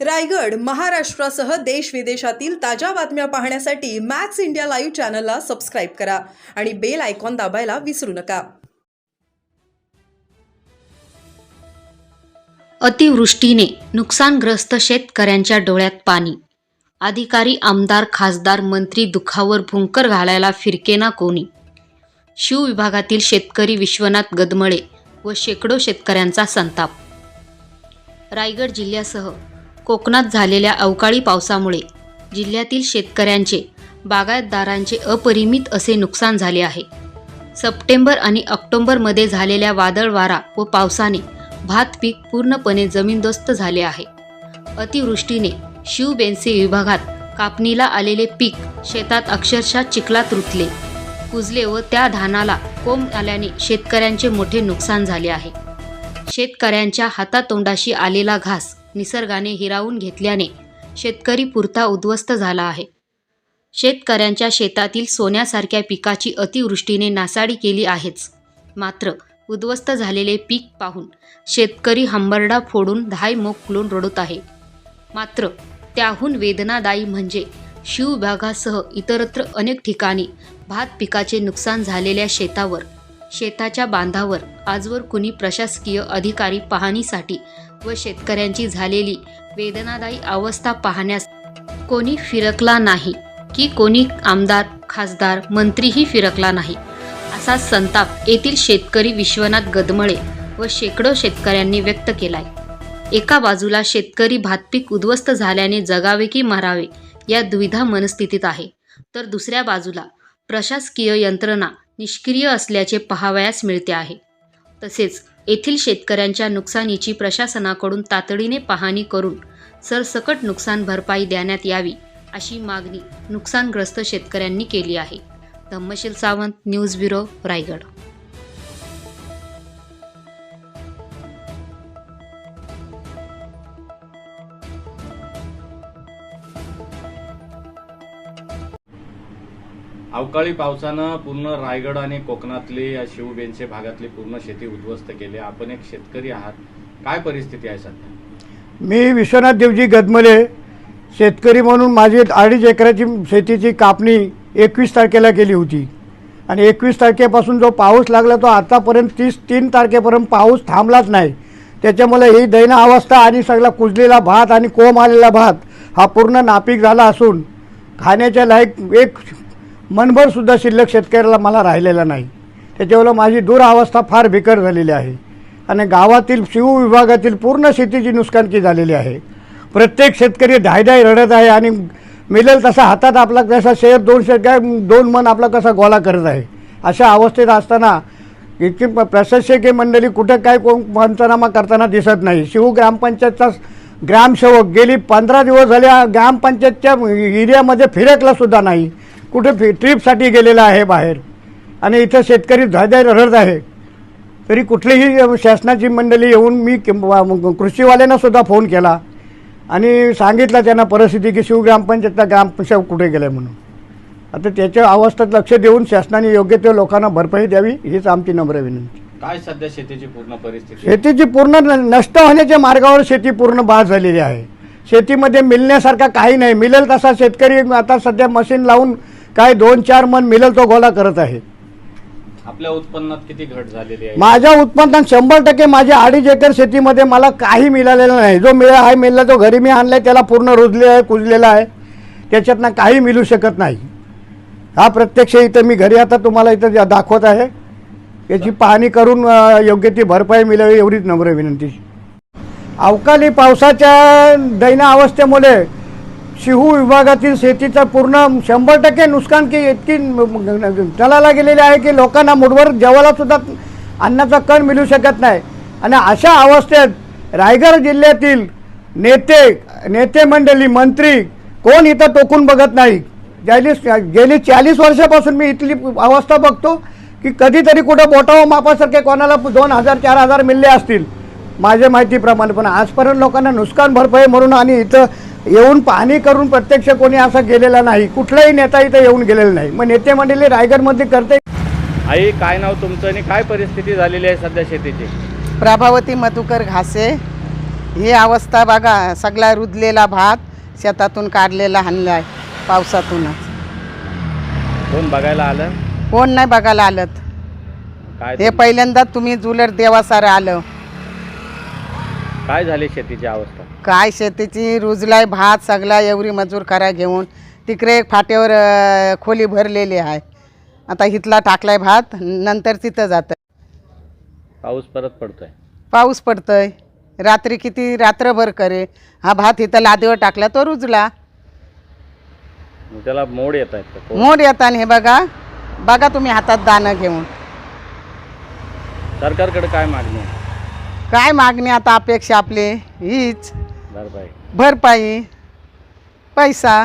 रायगड महाराष्ट्रासह देश विदेशातील ताज्या बातम्या पाहण्यासाठी मॅक्स इंडिया लाईव्ह चॅनलला सबस्क्राईब करा आणि बेल आयकॉन दाबायला विसरू नका. अतिवृष्टीने नुकसानग्रस्त शेतकऱ्यांच्या डोळ्यात पाणी. अधिकारी आमदार खासदार मंत्री दुखावर भुंकर घालायला फिरकेना कोणी. शिवविभागातील शेतकरी विश्वनाथ गदमळे व शेकडो शेतकऱ्यांचा संताप. रायगड जिल्ह्यासह कोकणात झालेल्या अवकाळी पावसामुळे जिल्ह्यातील शेतकऱ्यांचे बागायतदारांचे अपरिमित असे नुकसान झाले आहे. सप्टेंबर आणि ऑक्टोबरमध्ये झालेल्या वादळ वारा व पावसाने भात पीक पूर्णपणे जमीनदोस्त झाले आहे. अतिवृष्टीने शिवबेन्सी विभागात कापणीला आलेले पीक शेतात अक्षरशः चिखलात रुतले. कुजले व त्या धानाला कोंब आल्याने शेतकऱ्यांचे मोठे नुकसान झाले आहे. शेतकऱ्यांच्या हातातोंडाशी आलेला घास निसर्गाने हिरावून घेतल्याने शेतकरी पुरता उद्ध्वस्त झाला आहे. शेतकऱ्यांच्या शेतातील सोन्यासारख्या पिकाची अतिवृष्टीने नासाडी केली आहेच. मात्र उद्ध्वस्त झालेले पीक पाहून शेतकरी हंबरडा फोडून धाय मोकलून रडत आहे. मात्र त्याहून वेदनादायी म्हणजे शिवभागासह इतरत्र अनेक ठिकाणी भात पिकाचे नुकसान झालेल्या शेतावर शेताच्या बांधावर. आजवर कुणी प्रशासकीय अधिकारी पाहणीसाठी व शेतकऱ्यांची झालेली वेदनादायी अवस्था पाहण्यास कोणी फिरकला नाही की कोणी आमदार खासदार मंत्रीही फिरकला नाही. असा संताप येथील शेतकरी विश्वनाथ गदमळे व शेकडो शेतकऱ्यांनी व्यक्त केलाय. एका बाजूला शेतकरी भातपीक उद्ध्वस्त झाल्याने जगावे की मरावे या दुविधा मनस्थितीत आहे. तर दुसऱ्या बाजूला प्रशासकीय यंत्रणा निष्क्रिय असल्याचे पाहावयास मिळते आहे. तसेच येथील शेतकऱ्यांच्या नुकसानीची प्रशासनाकडून तातडीने पाहणी करून सरसकट नुकसान भरपाई देण्यात यावी अशी मागणी नुकसानग्रस्त शेतकऱ्यांनी केली आहे. Dhammasheel Sawant news bureau Raigad. अवकाळी पावसानं पूर्ण रायगड आणि कोकणातली या भागातली पूर्ण शेती उद्ध्वस्त केली. आपण एक शेतकरी आहात. काय परिस्थिती आहे सध्या? मी विश्वनाथ देवजी गदमले शेतकरी म्हणून माझी अडीच एकराची शेतीची कापणी एकवीस तारखेला केली होती. आणि एकवीस तारखेपासून जो पाऊस लागला तो आतापर्यंत तीस तीन तारखेपर्यंत पाऊस थांबलाच नाही. त्याच्यामुळे ही दैना अवस्था आणि सगळा कुजलेला भात आणि कोंब आलेला भात हा पूर्ण नापीक झाला असून खाण्याच्या लायक एक मनभरसुद्धा शिल्लक शेतकऱ्याला मला राहिलेला नाही. त्याच्यावर माझी दुरावस्था फार बिकट झालेली आहे. आणि गावातील शिव विभागातील पूर्ण शेतीची नुकसानकी झालेली आहे. प्रत्येक शेतकरी धायधाय रडत आहे आणि मिळेल तसा हातात आपला कसा शेअर दोन काय दोन मन आपला कसा गोळा करत आहे. अशा अवस्थेत असताना इतकी प्रशासकीय मंडळी कुठं काय कोण पंचनामा करताना दिसत नाही. शिव ग्रामपंचायतचा ग्रामसेवक गेली पंधरा दिवस झाले ग्रामपंचायतच्या एरियामध्ये फिरकला सुद्धा नाही. कुठे फि ट्रीपसाठी गेलेला आहे बाहेर. आणि इथं शेतकरी धायधाय रडत आहे. तरी कुठलीही शासनाची मंडळी येऊन मी कृषीवाल्यांना सुद्धा फोन केला. आणि सांगितलं त्यांना परिस्थिती की शिव ग्रामपंचायतचा ग्रामसेवक कुठे गेलाय म्हणून. आता त्याच्या अवस्थेत लक्ष देऊन शासनाने योग्य ते लोकांना भरपाई द्यावी हीच आमची नम्र विनंती. काय सध्या शेतीची पूर्ण परिस्थिती? शेतीची पूर्ण नष्ट होण्याच्या मार्गावर शेती पूर्ण बाद झालेली आहे. शेतीमध्ये मिळण्यासारखा काही नाही. मिळेल तसा शेतकरी आता सध्या मशीन लावून काय दोन चार मन मिळेल तो गोळा करत आहे. आपल्या उत्पन्नात किती घट झालेली आहे? माझ्या उत्पन्नात शंभर टक्के माझ्या अडीच एकर शेतीमध्ये मला काही मिळालेलं नाही. जो मिळा आहे मिळाला तो घरी मी आणलाय त्याला पूर्ण रुजले आहे कुजलेला आहे. त्याच्यातनं काही मिळू शकत नाही. हा प्रत्यक्ष इथं मी घरी आता तुम्हाला इथं जा- दाखवत आहे. याची पाहणी करून अं, योग्य ती भरपाई मिळावी एवढीच नम्र विनंती. अवकाळी पावसाच्या दैना अवस्थेमुळे शिहू विभागातील शेतीचं पूर्ण शंभर टक्के नुकसान की इतकी चलायला गेलेली आहे की लोकांना मुठभर जेवायला सुद्धा अन्नाचा कण मिळू शकत नाही. आणि अशा अवस्थेत रायगड जिल्ह्यातील नेते नेते मंडळी मंत्री कोण इथं टोकून बघत नाही? गेली गेली चाळीस वर्षापासून मी इथली अवस्था बघतो की कधीतरी कुठं बोटाव मापासारखे कोणाला दोन हजार चार हजार मिळले असतील. माझ्या माहितीप्रमाणे. पण आजपर्यंत लोकांना नुकसान भरपाई म्हणून आणि इथं येऊन पाहणी करून प्रत्यक्ष कोणी असा गेलेला नाही. कुठलाही नेता इथं येऊन गेलेला नाही. मग नेते मंडळी रायगडमध्ये करते. आई काय नाव तुमचं आणि काय परिस्थिती झालेली आहे सध्या शेतीची? प्रभावती मधुकर घासे. ही अवस्था बघा सगळा रुजलेला भात शेतातून काढलेला हाणला आहे पावसातूनच. कोण बघायला आलं? कोण नाही बघायला आलं काय हे पहिल्यांदा तुम्ही जुलर देवासारं आलं. काय झाली शेतीची अवस्था? काय शेतीची? रुजलाय भात सगळा एवढी मजूर करा घेऊन. तिकडे एक फाट्यावर अं, खोली भरलेली आहे. आता इथला टाकलाय भात नंतर तिथं जातं पाऊस परत पडतोय. पाऊस पडतोय. रात्री किती? रात्रभर करे. हा भात इथं लादीवर टाकला तो रुजला. मग त्याला मोड येत आहेत का? कोण? मोड येताना हे बघा बघा तुम्ही हातात दाणं घेऊन. सरकारकडे काय मागणी आहे? काय मागणी आता अपेक्षा आपली? हीच. भरपाई भरपाई पैसा.